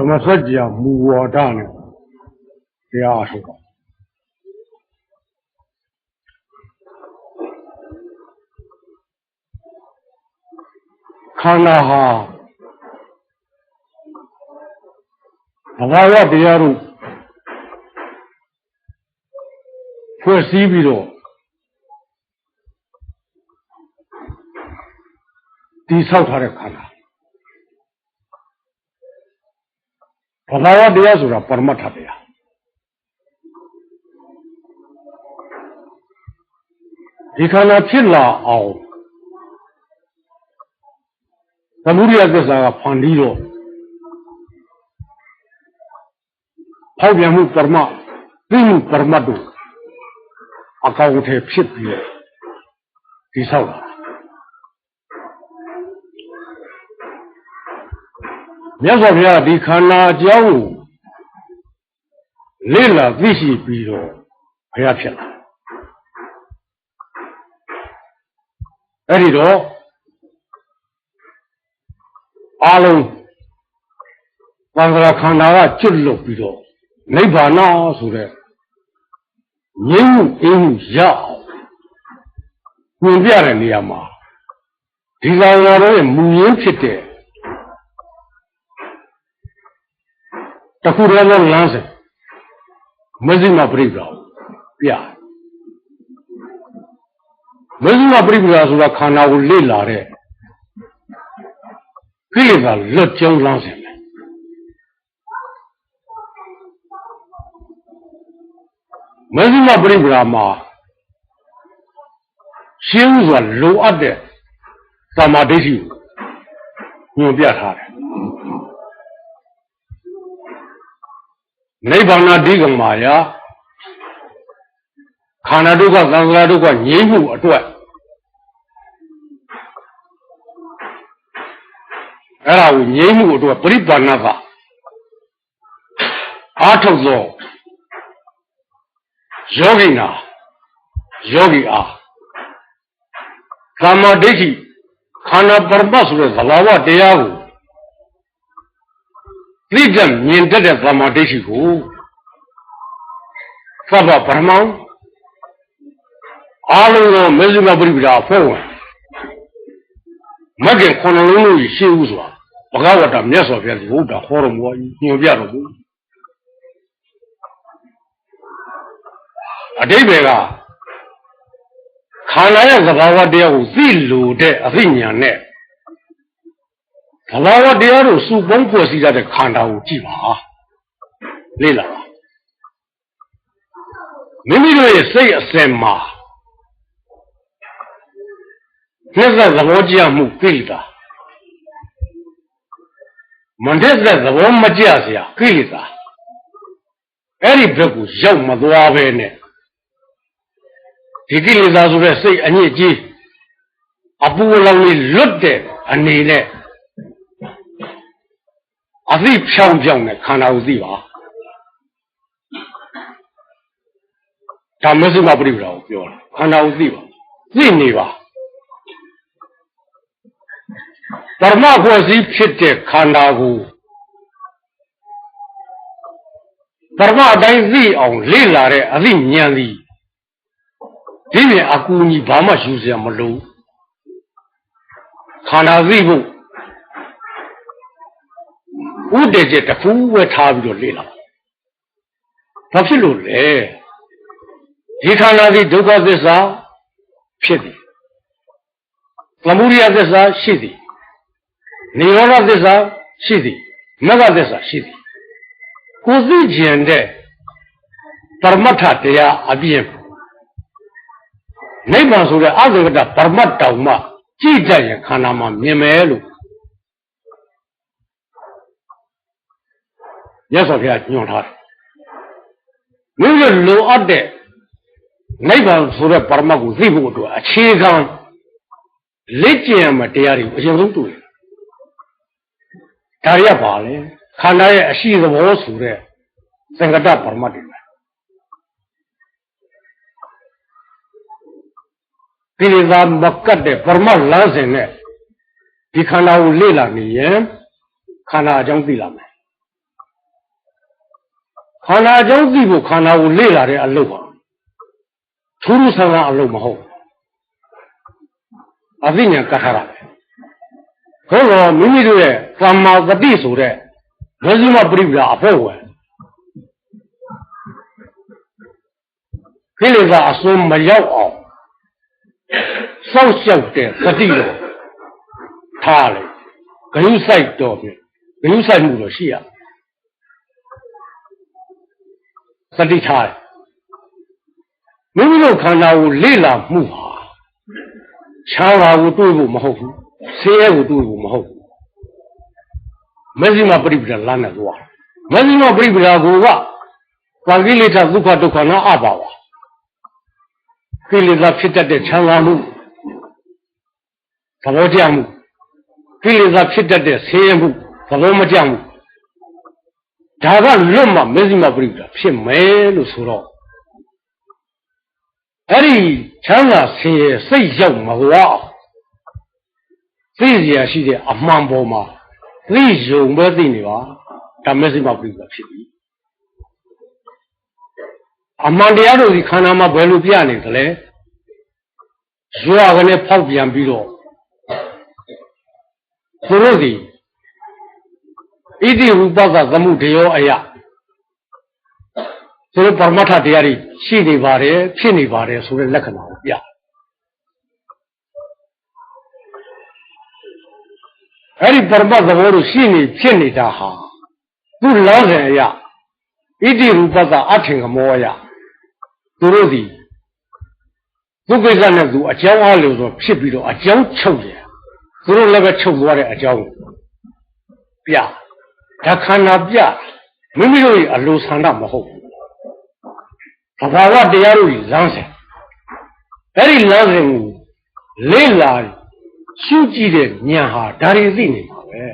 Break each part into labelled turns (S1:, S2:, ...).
S1: ဓမ္မစကြာမူဝါဒနဲ့တရားအထုတ်ပါခန္ဓာဟာဘဝရတရားတို့ဖွဲ့စည်းပြီးတော့တိဆောက်ထားတဲ့ခန္ဓာ ဘဝရတရားဆိုတာပရမတ္ထတရားဒီခန္ဓာဖြစ်လာအောင်သမုဒိယသစ္စာကဖန်တီးတော့ဖောက်ပြန်မှုပရမသိမှုပရမတ်တို့အကောင်အထည်ဖြစ်ပြီးတော့ဒီဆောက်လာ မြတ်စွာဘုရားဒီခန္ဓာအကြောင်းကိုလေ့လာသိရှိပြီးတော့ဘုရားဖြစ်လာအဲ့ဒီတော့အလုံးသံဃာခန္ဓာကကျွတ်လွတ်ပြီးတော့နိဗ္ဗာန်ဆိုတဲ့ငြိမ်းမှုအင်းမှုရအောင်ညွန်ပြတဲ့နေရာမှာဒီကောင်တော်ရဲ့မူရင်းဖြစ်တဲ့ တခုတည်းသောလမ်းစဉ်မဇ္ဈိမပရိပ္ပာပြမဇ္ဈိမပရိပ္ပာဆိုတာခန္ဓာကိုလေ့လာတဲ့ကိလေသာလွတ်ကြောင်းလမ်းစဉ်ပဲမဇ္ဈိမပရိပ္ပာမှာရှင်းစွာလိုအပ်တဲ့သမာဓိရှိကိုညွှန်ပြထားတယ် နိဗ္ဗာန်ဒီကမာယာခန္ဓာဒုက္ခသံဃာဒုက္ခငြိမ်းမှုအတွက်အဲ့ဒါကိုငြိမ်းမှုအတွက်ပရိပါဏကအာထုတ်သောယောဂိနာယောဂီအားကာမဒိဋ္ဌိခန္ဓာပရပတ်ဆိုတဲ့သဘာဝတရားကို သိတဲ့မြင်တတ်တဲ့ကာမဒိဋ္ဌိကိုသဗ္ဗဗရမံအာလုံးသောမေဇိမပရိပဒါဖွဲ့ဝင်မဂ္ဂင်ခုနှလုံးတို့ရှိဦးစွာဘဂဝတ္တမြတ်စွာဘုရားဒီဘုဒ္ဓဟောတော်မူညွှန်ပြတော်မူအတိဘယ်ကခန္ဓာရဲ့သဘာဝတရားကိုသိလို့တဲ့အသိဉာဏ်နဲ့သ ဘာဝတရားတို့စုပေါင်းဖွဲ့စည်းတဲ့ခန္ဓာကိုကြည့်ပါလေ့လာပါမိမိတို့ရဲ့စိတ်အစဉ်မှာနှက်သက်သဘောကျမှုကိလေသာမနှက်သက်သဘောမကျစရာကိလေသာအဲ့ဒီဘက်ကိုရောက်မသွားပဲနဲ့ဒီကိလေသာဆိုတဲ့စိတ်အညစ်အကြေးအပူလောင်လေးလွတ်တဲ့အနေနဲ့ အသိဖြောင်းဖြောင်းနဲ့ခန္ဓာကိုသိပါဒါမစ္စမပရိပဒါကိုပြောတာခန္ဓာကိုသိပါသိနေပါဓမ္မဖွဲ့စည်းဖြစ်တဲ့ခန္ဓာကိုဓမ္မအတိုင်းသိအောင်လေ့လာတဲ့အသိဉာဏ်သည်ဒီပြင်အကူအညီဘာမှယူစရာမလိုခန္ဓာသိဖို့ ဥဒေချက်တစ်ခုပဲထားပြီးတော့လေ့လာဘာဖြစ်လို့လဲဒီခန္ဓာသည်ဒုက္ခသစ္စာဖြစ်သည်သမုဒိယသစ္စာရှိသည်နိရောဓသစ္စာရှိသည်မဂ္ဂသစ္စာရှိသည်ကိုသိကျင်တဲ့ပရမတ္ထတရားအပြင်နိဗ္ဗာန်ဆိုတဲ့အသင်္ကတပရမတ်တောင်မှကြည့်ကြရင်ခန္ဓာမှာမြင်မယ်လို့ ရသော်ဘုရားညွှန်ထားတယ်မိမိလိုအပ်တဲ့နိဗ္ဗာန်ဆိုတဲ့ပရမတ်ကိုသိဖို့အတွက်အခြေခံလက်ကျင်မှာတရားတွေကိုအရင်ဆုံးတွေ့တယ်ဒါရပါလေခန္ဓာရဲ့အရှိသဘောဆိုတဲ့သင်္ကတပရမတ်တွေကိလေသာမကတ်တဲ့ပရမတ်လမ်းစဉ်နဲ့ဒီခန္ဓာကိုလေ့လာနေရင်ခန္ဓာအကြောင်းသိလာမယ် ခန္ဓာကြောင့်သိဖို့ခန္ဓာကိုလေ့လာတဲ့အလုပ်ပါထူးထူးဆန်းဆန်းအလုပ်မဟုတ်အသိဉာဏ်ကတ်ထားတာပဲဘုရားမိမိတို့ရဲ့သမ္မာတတိဆိုတဲ့မဇ္ဈိမပရိပဒါအဖို့ဝင်ခိလေသာအစွန်းမရောက်အောင်စောင့်ရှောက်တဲ့သတိတော်ထားလေဂယုစိုက်တော်ပြီဂယုစိုက်မှုတော့ရှိရ သတိထားတယ်မိမိတို့ခန္ဓာကိုလေ့လာမှုဟာချမ်းသာကိုတွေးဖို့မဟုတ်ဘူးဆင်းရဲကိုတွေးဖို့မဟုတ်ဘူးမဇ္ဈိမပရိပဒလမ်းနဲ့သွားမဇ္ဈိမပရိပဒကိုကပါဠိလိထဒုက္ခဒုက္ခနာအပါဝါကိလေသာဖြစ်တတ်တဲ့ချမ်းသာမှုသဘောကျမှုကိလေသာဖြစ်တတ်တဲ့ဆင်းရဲမှုသဘောမကျမှု ဒါကလွတ်မှမဇ္ဈိမပရိပဒါဖြစ်မယ်လို့ဆိုတော့အဲ့ဒီချမ်းသာဆင်းရဲစိတ်ရောက်မလားသိစရာရှိတဲ့အမှန်ပေါ်မှာသိယုံပဲသိနေပါဒါမဇ္ဈိမပရိပဒါဖြစ်ပြီအမှန်တရားတို့ဒီခန္ဓာမှာဘယ်လိုပြနေသလဲဇွာကလည်းဖောက်ပြန်ပြီးတော့သူတို့စီ ဣတိဝုပကသမှုတယောအယသူတို့ပရမတ္ထတရားတွေရှိနေပါတယ်ဖြစ်နေပါတယ်ဆိုတဲ့လက္ခဏာကိုပြအဲ့ဒီပရမတ်သဘောတို့ရှိနေဖြစ်နေတာဟာသူလောစဉ်အယဣတိရူပကအထင်ကမောယသူတို့ဒီသူကိစ္စနဲ့သူအကြောင်းအားလို့ဆိုဖြစ်ပြီးတော့အကြောင်းချုပ်ရသူတို့လည်းပဲချုပ်သွားတဲ့အကြောင်းပြ ဒါခန္ဓာပြမိမိတို့ရဲ့အလိုဆန္ဒမဟုတ်ဘူးသဘာဝတရားတို့ကြီးလမ်းစဉ်အဲ့ဒီလမ်းစဉ်ကိုလေးလာရှုကြည့်တဲ့ဉာဏ်ဟာဒါတွေသိနေမှာပဲ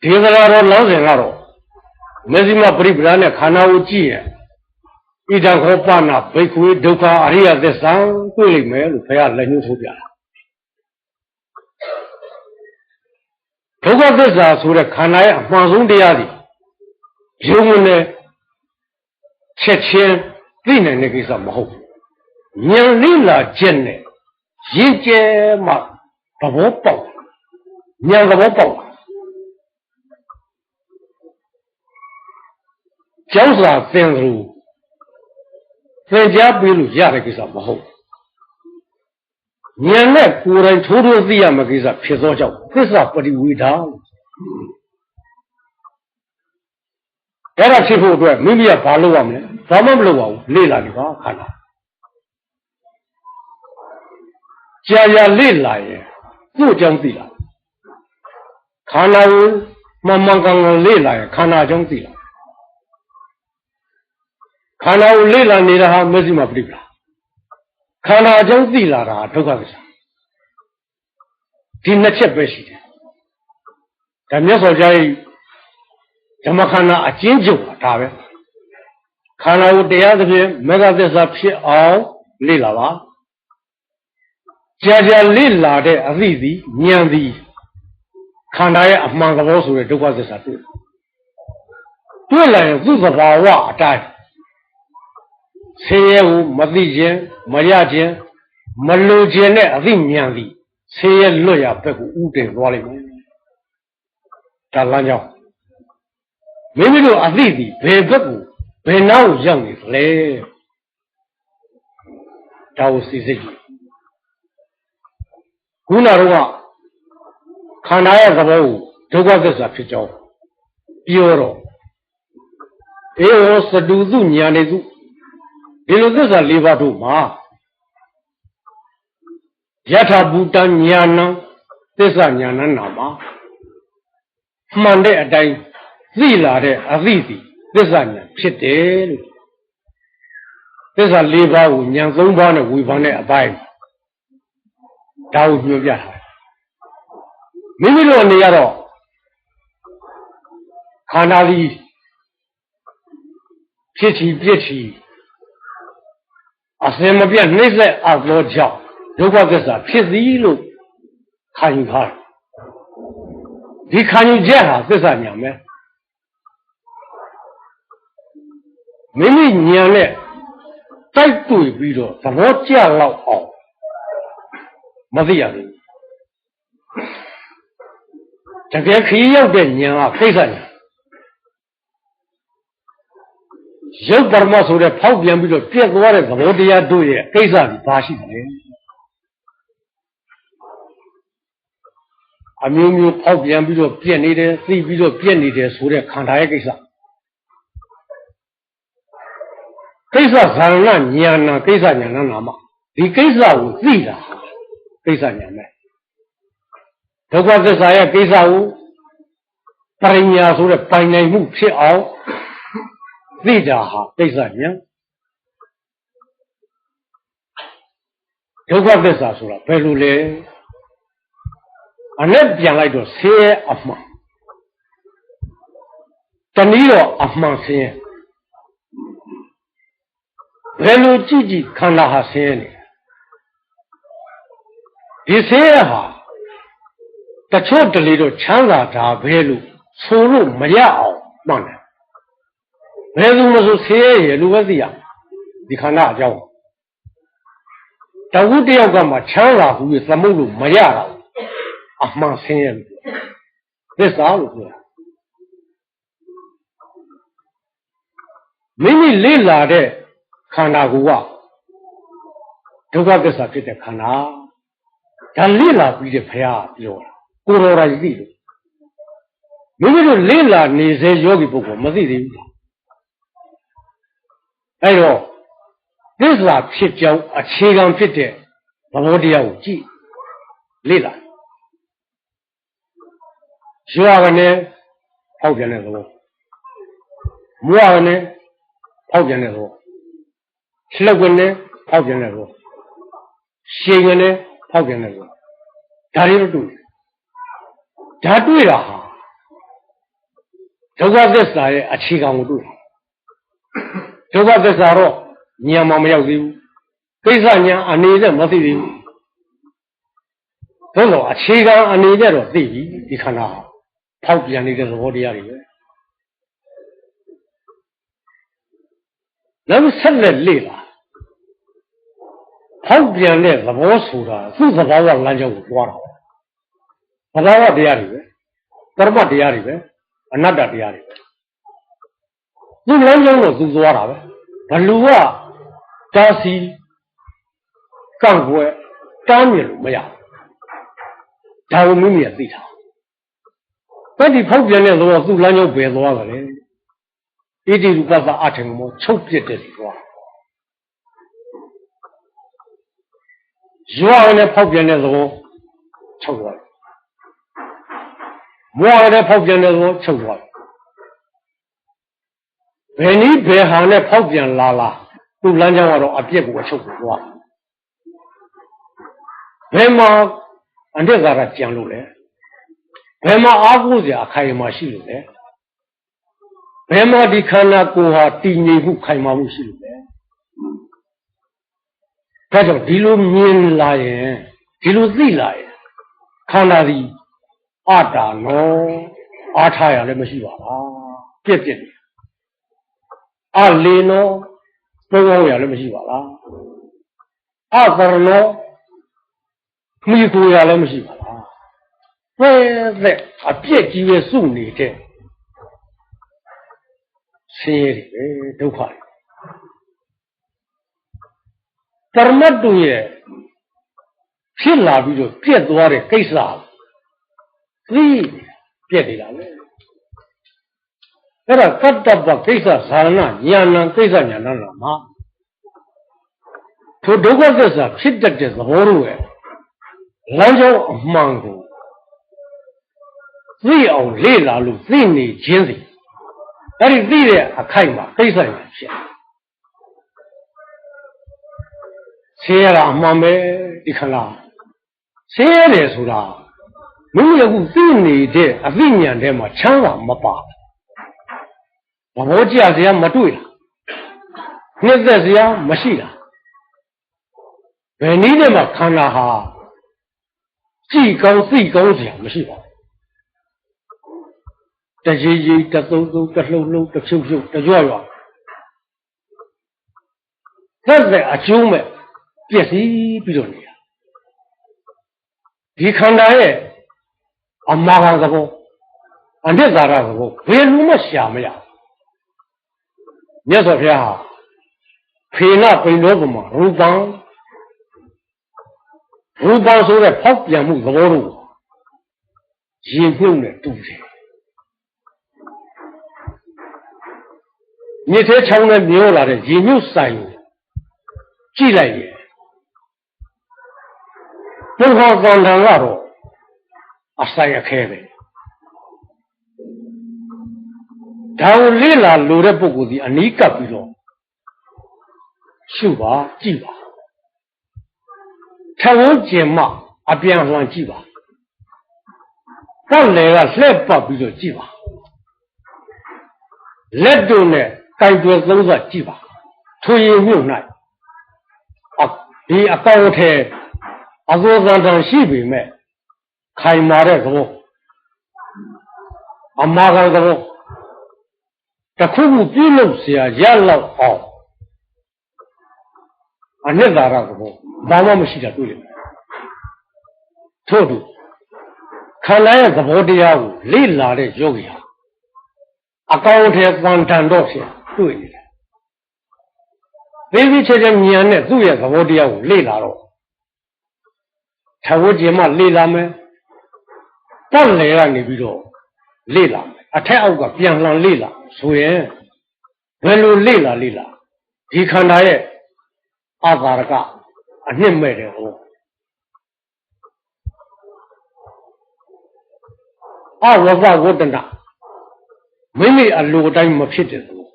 S1: ဒီသဘာဝလမ်းစဉ်ကတော့မေဇိမပရိပဒနဲ့ခန္ဓာကိုကြည့်ရင်ဣဒံခောပနာဘိက္ခွေဒုက္ခအရိယသစ္စာတွေ့လိမ့်မယ်လို့ဘုရားလက်ညှိုးထိုးပြတာ ဒုက္ခသစ္စာဆိုတဲ့ခန္ဓာရဲ့အမှန်ဆုံးတရားဒီယုံနဲ့ချက်ချင်းသိနိုင်တဲ့ကိစ္စမဟုတ်ဘူးဉာဏ်လိလာချက်နဲ့ရင့်ကျဲမှသဘောပေါက်ဉာဏ်သဘောပေါက်ကျောင်းစာသင်သူသင်ကြားပေးလို့ရတဲ့ကိစ္စမဟုတ် ဉာဏ်နဲ့ကိုယ်တိုင်ထိုးထိုးသိရမယ့်ကိစ္စဖြစ်သောကြောင့်သစ္စာပရိဝေဒအဲ့ဒါဖြစ်ဖို့အတွက်မိမိကဘာလုပ်ရမလဲဘာမှမလုပ်ပါဘူးလေ့လာနေပါခန္ဓာကြာကြာလေ့လာရင်သူ့အကြောင်းသိလာခန္ဓာကိုမမှန်ကန်ကန်လေ့လာရင်ခန္ဓာအကြောင်းသိလာခန္ဓာကိုလေ့လာနေတာဟာမဇ္ဈိမပရိပဒါ ခန္ဓာအကြောင်းသိလာတာဒုက္ခသစ္စာဒီနှစ်ချက်ပဲရှိတယ်ဒါမြတ်စွာဘုရားရဲ့ဓမ္မခန္ဓာအကျဉ်းချုပ်တာဒါပဲခန္ဓာကိုတရားသဖြင့်မေဃသစ္စာဖြစ်အောင်လေ့လာပါကြာကြာလေ့လာတဲ့အသည့်သည်ဉာဏ်သည်ခန္ဓာရဲ့အမှန်သဘောဆိုတဲ့ဒုက္ခသစ္စာတွေ့တွေ့လာရင်သူ့သဘာဝအတိုင်းဆင်းရဲကိုမသိခြင်း မရခြင်းမလိုခြင်းနဲ့အသိဉာဏ်သည်ဆင်းရဲလွတ်ရဘက်ကိုဥတည်သွားလိမ့်မယ်ဒါလမ်းကြောင်းမိမိတို့အသိသည်ဘယ်ဘက်ကိုဘယ်နောက်ရောက်နေသလဲဒါကိုစိစိတ်ခုနတော့ခန္ဓာရဲ့သဘောကိုဒုက္ခသစ္စာဖြစ်ကြောင်းပြောတော့အေဟောစတုသုညာနေသု ဒီလိုသစ္စာ၄ပါးတို့မှာယထာဘူတညာဏသစ္စာညာဏနာမှာမှန်တဲ့အတိုင်းသိလာတဲ့အသိစီသစ္စာဉာဏ်ဖြစ်တယ်လို့သစ္စာ၄ပါးကိုဉာဏ်၃ပါးနဲ့ဝေဖန်တဲ့အပိုင်းဒါကိုညွှန်ပြတာမိမိတို့အနေရတော့ခန္ဓာသည်ဖြစ်ချီပြစ်ချီ အစင်မပြတ်နှိမ့်ဆက်အပ်သောကြောင့်ဒုက္ခသစ္စာဖြစ်သည်လို့ခံယူထားတယ်ဒီခံယူချက်ဟာသစ္စာညာမယ်မိမိညာနဲ့တိုက်တွေ့ပြီးတော့သဘောကျလောက်အောင်မသိရဘူးတကယ်ခရီးရောက်တဲ့ညာကကိစ္စညာ ရုပ်ပရမဆိုတဲ့ဖောက်ပြန်ပြီးတော့ပြက်သွားတဲ့သဘောတရားတို့ရဲ့ကိစ္စဒီဘာရှိတယ်အမျိုးမျိုးဖောက်ပြန်ပြီးတော့ပြက်နေတယ်သိပြီးတော့ပြက်နေတယ်ဆိုတဲ့ခန္ဓာရဲ့ကိစ္စကိစ္စဇာရဏညာနာကိစ္စညာနာနာမဒီကိစ္စကိုသိတာကိစ္စညာမဲ့ဒုက္ခသစ္စာရဲ့ကိစ္စကိုပရိညာဆိုတဲ့ပိုင်နိုင်မှုဖြစ်အောင် သိတာဟာကိစ္စညာဒုက္ခသစ္စာဆိုတာဘယ်လိုလဲအနဲ့ပြန်လိုက်တော့ဆင်းရဲအမှန်တနည်းတော့အမှန်ဆင်းရဲဘယ်လိုကြည့်ကြည့်ခန္ဓာဟာဆင်းရဲနေဒီဆင်းရဲဟာတချို့တလေတော့ချမ်းသာတာပဲလို့ဆိုလို့မရအောင်မှန်တယ် ဘယ်သူမဆိုဆင်းရဲရလူပဲသိရဒီခန္ဓာအကြောင်းတဝုတယောက်ကမှချမ်းသာဘူးသမုတ်လို့မရတာအမှန်ဆင်းရဲသစ္စာလို့ပြောတာမိမိလေ့လာတဲ့ခန္ဓာကိုယ်ကဒုက္ခသစ္စာဖြစ်တဲ့ခန္ဓာဒါလေ့လာပြီးတဲ့ဘုရားပြောတာကိုတော်ရာကြီးသိလို့မိမိတို့လေ့လာနေစေယောဂီပုဂ္ဂိုလ်မသိသေးဘူး အဲ့တော့သစ္စာဖြစ်ကြောင်းအခြေခံဖြစ်တဲ့သဘောတရားကိုကြည့်လေ့လာရွာကနေဖောက်ပြန်တဲ့သဘောမွာကနေဖောက်ပြန်တဲ့သဘောလှုပ်ကနေဖောက်ပြန်တဲ့သဘောရှင်ကနေဖောက်ပြန်တဲ့သဘောဒါတွေတော့တွေ့ဒါတွေ့တာဟာဒုက္ခသစ္စာရဲ့အခြေခံကိုတွေ့တာ ဒုက္ခသစ္စာတော့ဉာဏ်မှမရောက်သေးဘူးကိစ္စဉာဏ်အနေနဲ့မသိသေးဘူးဘယ်လိုအခြေခံအနေနဲ့တော့သိပြီဒီခန္ဓာဟာဖောက်ပြန်နေတဲ့သဘောတရားတွေပဲနောက်ဆက်လက်လေ့လာဖောက်ပြန်တဲ့သဘောဆိုတာသူ့သဘောကလမ်းကြောင်းကိုသွားတာသဘောကတရားတွေပဲပရမတ်တရားတွေပဲအနတ္တတရားတွေပဲ သူ့လမ်းကြောင်းတော့သူသွားတာပဲဘလူကတာစီကန့်ွယ်တားမြင်လို့မရဒါကိုမိမိကသိတာတတိဖောက်ပြန်တဲ့သဘောသူ့လမ်းကြောင်းပဲသွားတယ်လေဣတိရူပသအထင်မောချုပ်ပြစ်တဲ့စီသွားရွာနဲ့ဖောက်ပြန်တဲ့သဘောချုပ်သွားတယ်မွာနဲ့ဖောက်ပြန်တဲ့သဘောချုပ်သွားတယ် ဘယ်နည်းဘယ်ဟာနဲ့ဖောက်ပြန်လာလာသူ့လမ်းကြောင်းကတော့အပြစ်ကိုအချုပ်ကိုသွားဘယ်မှာအန္တရာယ်ကြံလို့လဲဘယ်မှာအားကိုးစရာအခိုင်အမာရှိလို့လဲဘယ်မှာဒီခန္ဓာကိုယ်ဟာတည်ငြိမ်မှုခိုင်မာမှုရှိလို့လဲဒါကြောင့်ဒီလိုမြင်လာရင်ဒီလိုသိလာရင်ခန္ဓာဒီအတာနောအားထားရလည်းမရှိပါလားပြက်ပြက်နေ အလေနောသုံးအောင်ရလည်းမရှိပါလားအသရနောမိကိုရလည်းမရှိပါလားဖဲတဲ့အပြက်ကြီးပဲစုနေတဲ့ဆင်းရဲတွေပဲဒုက္ခတွေပရမတ်တို့ရဲ့ဖြစ်လာပြီးတော့ပြက်သွားတဲ့ကိစ္စသိပြက်နေတာလေ အဲ့ဒါကတ္တပကိစ္စဇာရဏညာဏကိစ္စညာဏလာမှာထိုဒုက္ခသစ္စာဖြစ်တတ်တဲ့သဘောတို့ရဲ့လမ်းကြောင်းအမှန်ကိုသိအောင်လေ့လာလို့သိနေခြင်းစီအဲ့ဒီသိတဲ့အခိုက်မှာကိစ္စညာဖြစ်ဆင်းရဲတာအမှန်ပဲဒီခလားဆင်းရဲတယ်ဆိုတာမိမိအခုသိနေတဲ့အသိဉာဏ်ထဲမှာချမ်းသာမပါဘ ဘောကြစရာမတွေ့လားနှစ်သက်စရာမရှိလားဘယ်နည်းနဲ့မှခန္ဓာဟာကြည်ကောင်းသိကောင်းစရာမရှိပါဘူးတကြီးကြီးတသုံးသုံးတလှုပ်လှုပ်တဖြုတ်ဖြုတ်တကြွရွာသက်သက်အကျိုးမဲ့ပြည့်စည်ပြီးတော့နေတာဒီခန္ဓာရဲ့အမှားကသဘောအနိစ္စရသဘောဘယ်လိုမှရှာမရ မြတ်စွာဘုရားဟာဖေနပိန်တော်ကမှာရူပံရူပံဆိုတဲ့ဖောက်ပြန်မှုသဘောတို့ရင်မြုပ်နဲ့တူတယ်မြစ်သေးချောင်းနဲ့မျောလာတဲ့ရင်မြုပ်ဆိုင်ကိုကြည့်လိုက်ရဲ့ဘုရားကံတန်ကတော့အဆိုင်အခဲပဲ ဒါကိုလေ့လာလို့တဲ့ပုဂ္ဂိုလ်ဒီအနီးကပ်ပြီးတော့ရှုပါကြည့်ပါထဝန်းကျင်မှအပြန်လှန်ကြည့်ပါကောက်လေကလှည့်ပတ်ပြီးတော့ကြည့်ပါလက်တို့နဲ့ကြိုက်တွေသုံးစားကြည့်ပါထွေရင်မြုပ်၌ဒီအကောင့်ထဲအစိုးရတန်ရှိပေမဲ့ခိုင်မာတဲ့သဘောအမှားကောင်သဘော တခုခုပြုလုပ်เสียရလောက်အောင်အနှစ်သာရသဘောဘာမှမရှိတာတွေ့လိမ့်မယ်ထို့တူခန္ဓာရဲ့သဘောတရားကိုလေ့လာတဲ့ယောဂီဟာအကောင့်ထဲသံတန်တော့ဖြစ်တွေ့နေတယ်သေးသေးချာချာဉာဏ်နဲ့သူ့ရဲ့သဘောတရားကိုလေ့လာတော့ထဝကျင်မှလေ့လာမယ်တက်လေကနေပြီးတော့လေ့လာမယ်အထက်အောက်ကပြန်လှန်လေ့လာ ဆိုရင်ဘယ်လိုလေ့လာလေ့လာဒီခန္ဓာရဲ့အာသာရကအနှစ်မဲ့တယ်ဟောအဝဇဝတ္တနာမိမိအလိုတိုင်းမဖြစ်တဲ့သဘော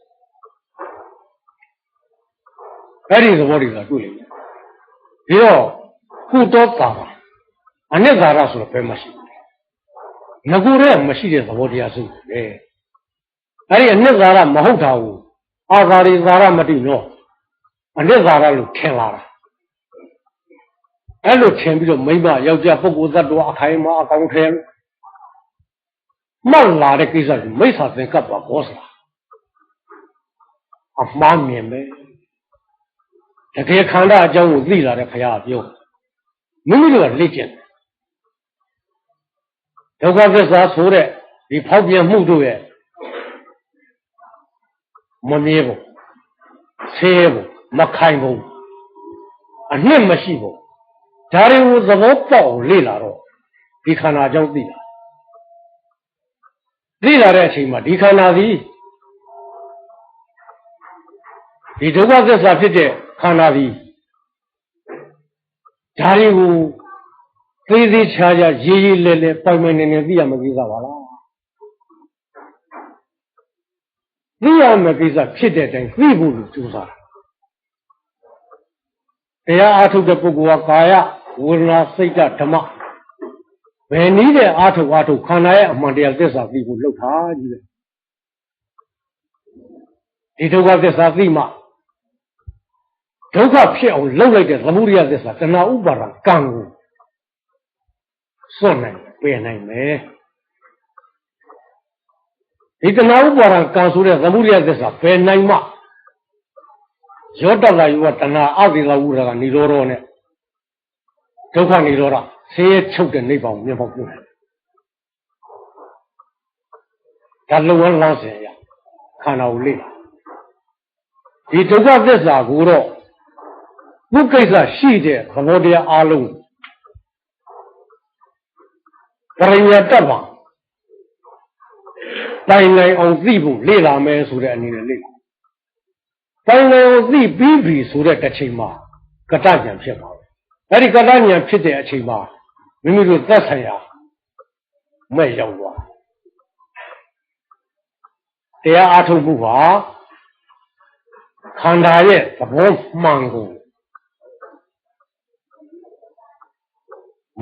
S1: အဲ့ဒီသဘောတွေကတွေ့လိမ့်မယ်ပြီးတော့ကုတောတာအနိစ္စရဆိုတော့ဘယ်မှရှိဘူးငကူရဲမရှိတဲ့သဘောတရားစုပဲ အဲ့ဒီအနိစ္စရမဟုတ်တာကိုအာသာရိသာရမတိနော်အနိစ္စရလို့ထင်လာတာအဲ့လိုထင်ပြီးတော့မိမယောက်ျားပုဂ္ဂိုလ်သတ္တဝါအခိုင်အမာအကောင်ထဲမှတ်လာတဲ့ကိစ္စကိုမိစ္ဆာသင်္ကပ္ပဘောစလာအမှားမြင်ပဲတကယ်ခန္ဓာအကြောင်းကိုသိလာတဲ့ခရာပြောမိမိတို့ကလေ့ကျင့်ဒုက္ခသစ္စာဆိုတဲ့ဒီဖောက်ပြန်မှုတို့ရဲ့ မမြဲဘူးဆဲဘူးမခိုင်ဘူးအနှစ်မရှိဘူးဒါတွေကိုသဘောပေါက်လေ့လာတော့ဒီခန္ဓာအကြောင်းသိတာသိလာတဲ့အချိန်မှာဒီခန္ဓာသည်ဒီဒုက္ခသစ္စာဖြစ်တဲ့ခန္ဓာသည်ဒါတွေကိုသေးသေးချာချာရေးရေးလဲလဲပိုင်ပိုင်နေနေသိရမယ့်ကိစ္စပါလားသိ ရမယ့်ကိစ္စဖြစ်တဲ့အတိုင်းသိဖို့လို့ကြိုးစားတရားအားထုတ်တဲ့ပုဂ္ဂိုလ်ကကာယဝေဒနာစိတ်ဓဓမ္မဘယ်နည်းတဲ့အားထုတ်အားထုတ်ခန္ဓာရဲ့အမှန်တရားသစ္စာသိဖို့လှုပ်ထားကြီးပဲဒီဒုက္ခသစ္စာသိမှဒုက္ခဖြစ်အောင်လှုပ်လိုက်တဲ့သမှုရိယသစ္စာတဏှာဥပါဒံကံကိုစွန့်နိုင်ပယ်နိုင်မယ် ဒီတဏှာဥပါဒံကံဆိုတဲ့သမှုရိယသစ္စာပယ်နိုင်မှရောတလာယောတဏှာအသေလာဝုရကနေရောတော့နဲ့ဒုက္ခနေရောတာဆင်းရဲချုပ်တဲ့နိဗ္ဗာန်ကိုမြင်ဖို့ပြုတယ်ဒါလုံဝန်းလမ်းစဉ်ရခန္ဓာကိုလေ့လာဒီဒုက္ခသစ္စာကိုတော့ဘုကိစ္စရှိတဲ့သဘောတရားအလုံးပရိညာတတ်ပါ တိုင်နိုင်အောင်သိဖို့လေ့လာမယ်ဆိုတဲ့အနေနဲ့လေ့လာတိုင်နိုင်အောင်သိပြီးပြီဆိုတဲ့တစ်ချိန်မှာကတဉာဏ်ဖြစ်ပါဘူးအဲ့ဒီကတဉာဏ်ဖြစ်တဲ့အချိန်မှာမိမိတို့သက်ဆိုင်ရာမဲ့ရောက်သွားတရားအားထုတ်မှုဟာခန္ဓာရဲ့သဘောမှန်ကို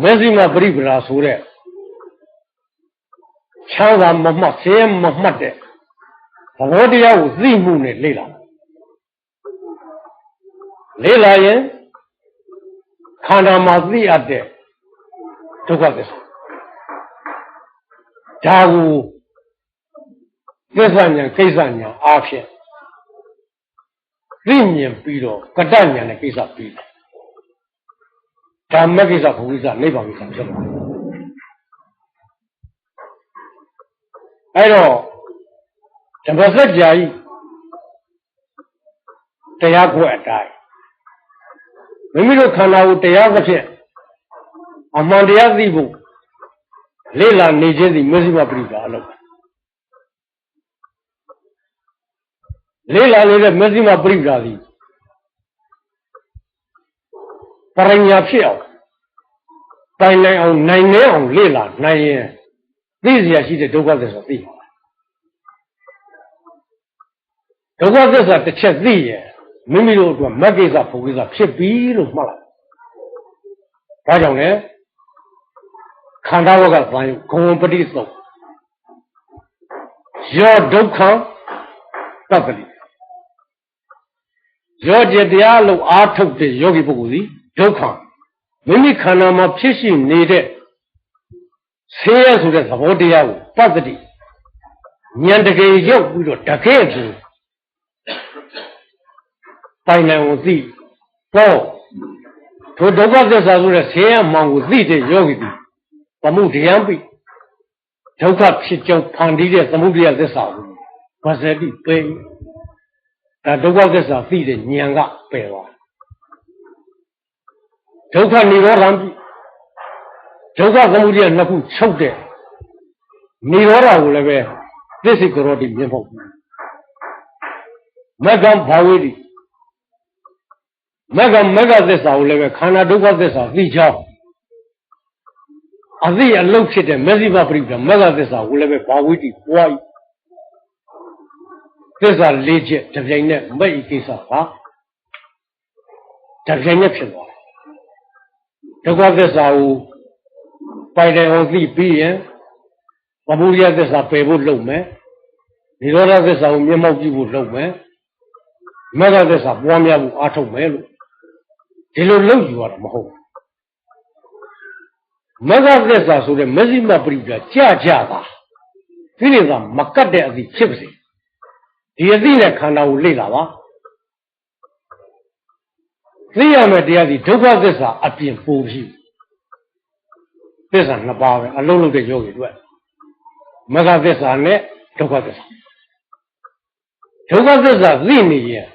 S1: မေဇိမပရိပရာဆိုတဲ့ ချမ်းသာမမှတ်ဆင်းမမှတ်တဲ့သဘောတရားကိုသိမှုနဲ့လေ့လာလေ့လာရင်ခန္ဓာမှာသိအပ်တဲ့ဒုက္ခသစ္စာဒါကိုသစ္စာဉာဏ်ကိစ္စဉာဏ်အားဖြင့်သိမြင်ပြီးတော့ကတ္တဉာဏ်နဲ့ကိစ္စပြီးတယ်ဓမ္မကိစ္စဘုကိစ္စနိဗ္ဗာန်ကိစ္စဖြစ်သွားတယ် အဲ့တော့ဓမ္မစကြာကြီးတရားကိုအတိုင်းမိမိတို့ခန္ဓာကိုတရားသဖြင့်အမှန်တရားသိဖို့လေ့လာနေခြင်းသည်မဇ္ဈိမပရိပါအလုပ်လေ့လာနေတဲ့မဇ္ဈိမပရိပါသည်ပရိညာဖြစ်အောင်တိုင်နိုင်အောင်နိုင်နေအောင်လေ့လာနိုင်ရင် သိစရာရှိတဲ့ဒုက္ခသစ္စာသိမှာဒုက္ခသစ္စာတစ်ချက်သိရင်မိမိတို့အတွက်မကိစ္စဖို့ကိစ္စဖြစ်ပြီလို့မှတ်လိုက်ဒါကြောင့်လေခန္ဓာဝကသံယုဂုံပတိသုံယောဒုက္ခတပ္ပတိရောကြတရားလို့အားထုတ်တဲ့ယောဂီပုဂ္ဂိုလ်စီဒုက္ခမိမိခန္ဓာမှာဖြစ်ရှိနေတဲ့ ဆင်းရဲဆိုတဲ့သဘောတရားကိုပတ္တိဉာဏ်တကယ်ရောက်ပြီးတော့တကယ်ဖြစ်ပိုင်နိုင်ကိုသိတော့ထိုဒုက္ခသစ္စာဆိုတဲ့ဆင်းရဲမှောင်ကိုသိတဲ့ယောဂီသည်သမုဒယံပိဒုက္ခဖြစ်ကြောင်းဖန်တီးတဲ့သမုဒယသစ္စာကိုဘာဇတိပယ်ဒါဒုက္ခသစ္စာသိတဲ့ဉာဏ်ကပယ်သွားဒုက္ခនិရောဓံပိ ဒုက္ခသမုဒယနှစ်ခုချုပ်တဲ့និရောဓကိုလည်းပဲသစ္စိကရောတိမြင်ဖို့မကံဘာဝေတိမကမကသစ္စာကိုလည်းပဲခန္ဓာဒုက္ခသစ္စာသိချောင်းအသိအလုတ်ဖြစ်တဲ့မဇ္ဈိမပရိပဒမကသစ္စာကိုလည်းပဲဘာဝိတိပွားဤသစ္စာ၄ချက်တပြိုင်နက်မဲ့ဤကိစ္စပါတပြိုင်နက်ဖြစ်သွားတယ်ဒုက္ခသစ္စာကို ပိုင်တယ်အောင်သိပြီးရင်ဗမုရိယသစ္စာပယ်ဖို့လုပ်မယ်និရောဓသစ္စာကိုမျက်မှောက်ကြည့်ဖို့လုပ်မယ်မဂ္ဂသစ္စာပွားများဖို့အားထုတ်မယ်လို့ဒီလိုလုပ်ယူရတာမဟုတ်မဂ္ဂသစ္စာဆိုတဲ့မဇ္ဈိမပရိပဒါကြကြတာဒီလိုကမကတ်တဲ့အသည့်ဖြစ်ပါစေဒီအသည့်နဲ့ခန္ဓာကိုလေ့လာပါသိရမယ်တရားဒီဒုက္ခသစ္စာအပြင်ပိုပြီး သစ္စာနှစ်ပါးပဲအလုံးလုံးတဲ့ယောဂီတို့မဂ္ဂသစ္စာနဲ့ဒုက္ခသစ္စာဒုက္ခသစ္စာသိနေရင်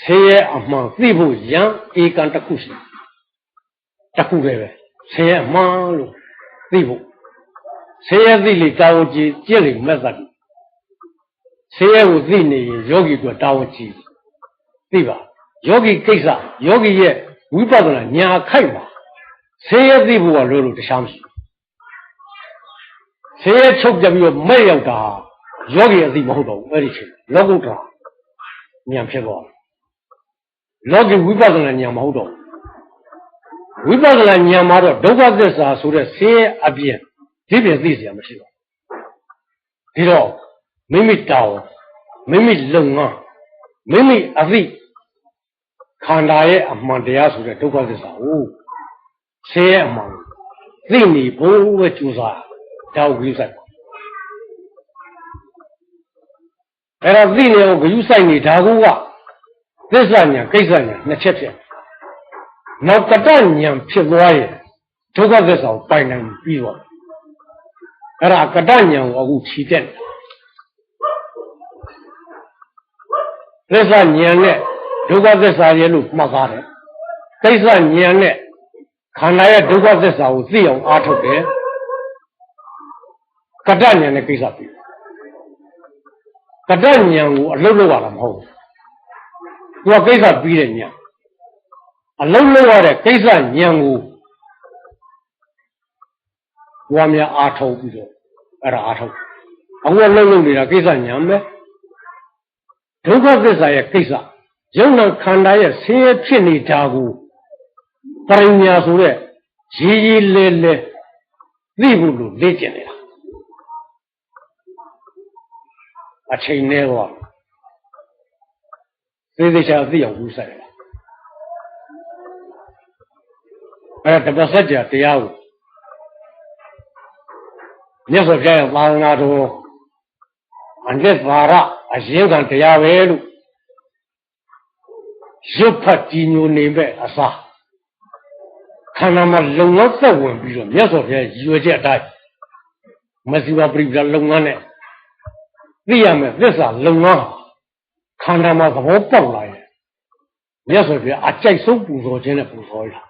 S1: ဆင်းရဲအမှန်သိဖို့ရန်ဧကံတစ်ခုရှိတစ်ခုပဲပဲဆင်းရဲအမှန်လို့သိဖို့ဆင်းရဲသိလေတာဝန်ကြီးကြည့်လေမက်သက်ဆင်းရဲကိုသိနေရင်ယောဂီကတာဝန်ကြီးသိပါယောဂီကိစ္စယောဂီရဲ့ ဝိပဿနာညာခိုက်မှာဆေးရသိဖို့ကလို့လို့တခြားမရှိဆေးရချုပ်ပြပြီးတော့မဲ့ရောက်တာယောဂီအသိမဟုတ်တော့ဘူးအဲ့ဒီချိန်လောကုတ္တရာညာဖြစ်သွားလောကီဝိပဿနာညာမဟုတ်တော့ဝိပဿနာညာမှာတော့ဒုက္ခသစ္စာဆိုတဲ့ဆေးရအပြင်ဒီပြင်သိစရာမရှိပါဘူးဒီတော့မိမိတောင်းမိမိလုံငန်းမိမိအသိ ခန္ဓာရဲ့အမှန်တရားဆိုတဲ့ဒုက္ခသစ္စာကိုဆင်းရဲအမှန်သိနေဖို့ပဲကြိုးစားတောက်ကြီးဆိုင်အဲ့တော့သိနေအောင်ဂယုဆိုင်နေဒါကူကသစ္စာညာကိစ္စညာနှစ်ချက်ဖြစ်နောက်ကတညာဖြစ်သွားရင်ဒုက္ခသစ္စာကိုပိုင်နိုင်ပြီးတော့အဲ့ဒါကတညာကိုအခုခြိတက်သစ္စာညာနဲ့ဒု က္ခသစ္စာရဲ့လို့မှတ်သားတယ်ကိစ္စညာနဲ့ခန္ဓာရဲ့ဒုက္ခသစ္စာကိုသိအောင်အားထုတ်တယ်ကတညာနဲ့ကိစ္စပြီးကတညာကိုအလုပ်လုပ်ရတာမဟုတ်ဘူးသူကကိစ္စပြီးတဲ့ညအလုံးလုံးရတဲ့ကိစ္စညံကိုဘွားများအားထုတ်ပြီးတော့အဲ့ဒါအားထုတ်အခုအလုံးလုံးနေတာကိစ္စညံပဲဒုက္ခသစ္စာရဲ့ကိစ္စ ယုံနာခန္ဓာရဲ့ဆင်းရဲဖြစ်နေတာကိုပရိညာဆိုတဲ့ရေးရေးလဲလဲသိဖို့လို့လေ့ကျင့်နေတာအချိန်နဲ့တော့သေသေးချာသိအောင်ယူဆိုင်တယ်အဲတပတ်ဆက်ကြတရားကိုမြတ်စွာဘုရားရဲ့သာသနာတော်အနှစ်သာရအရင်ကတရားပဲလို့ ရုပ်ဖတ်ကြည်ညိုနေမဲ့အစားခန္ဓာမှာလုံလောက်သက်ဝင်ပြီးတော့မြတ်စွာဘုရားရည်ရွယ်ချက်အတိုင်းမစီဝပရိပဒလုပ်ငန်းနဲ့သိရမယ်သစ္စာလုပ်ငန်းဟာခန္ဓာမှာသဘောပေါက်လာရင်မြတ်စွာဘုရားအကြိုက်ဆုံးပူဇော်ခြင်းနဲ့ပူဇော်ရတာ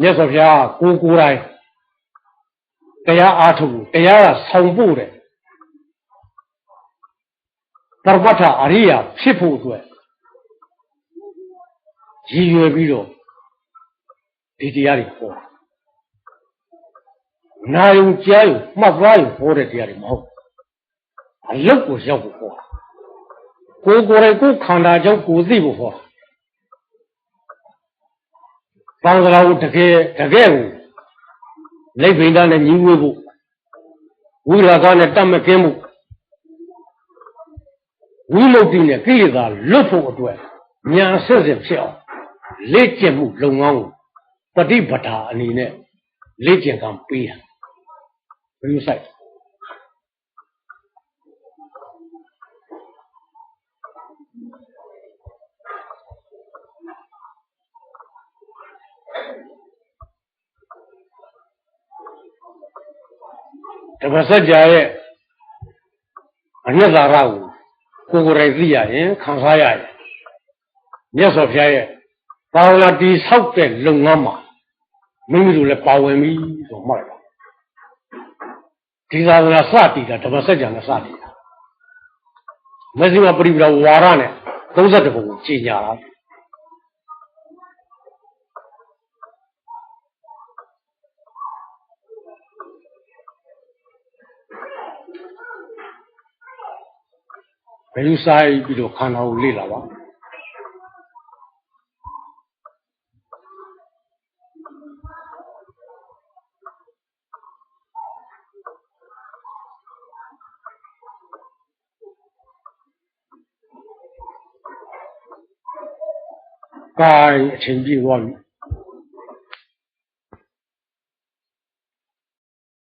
S1: မြတ်စွာဘုရားကိုယ်ကိုယ်တိုင်တရားအားထုတ်လို့တရားကဆောင်ဖို့တဲ့ ပရမတ္ထအရိယာဖြစ်ဖို့အတွက်ရည်ရွယ်ပြီးတော့ဒီတရားတွေဟောတာနာယုံကြားယုံမှတ်သားယုံဟောတဲ့တရားတွေမဟုတ်ဘူးအလုတ်ကိုရောက်ဖို့ဟောတာကိုယ်ကိုယ်တိုင်ကိုယ်ခန္ဓာကြောင့်ကိုယ်သိဖို့ဟောတာဘာသာတော်တကယ်တကယ်ကိုလိပ်ဗိန္ဒနဲ့ညီဝေးဖို့ဝိရာဂနဲ့တတ်မကင်းမှု ဝိမု ക്തി နဲ့ကိလေသာလွတ်ဖို့အတွက်ညာဆက်ဆက်ဖြစ်အောင်လေ့ကျင့်မှုလုပ်ငန်းကိုပฏิပဒါအနေနဲ့လေ့ကျင့်ကံပေးတာဘယ်လိုဆိုင်တပတ်စัจ जा ရဲ့အညတ်သာရကို ကိုယ်ကိုယ်တိုင်သိရရင်ခံစားရရင်မြတ်စွာဘုရားရဲ့ဘာဝနာတိဆောက်တဲ့လုပ်ငန်းမှာမိမိတို့လည်းပါဝင်ပြီဆိုမှတ်ပါဒီသာသနာစတည်တာဓမ္မစကြာနဲ့စတည်တာမဇ္ဈိမပရိပဒဝါရနဲ့31ပုံကိုကြီးညာတာ ဘယ်လိုစားပြီးတော့ခန္ဓာကိုလေ့လာပါကာယအချိန်ပြည့်သွားပြီ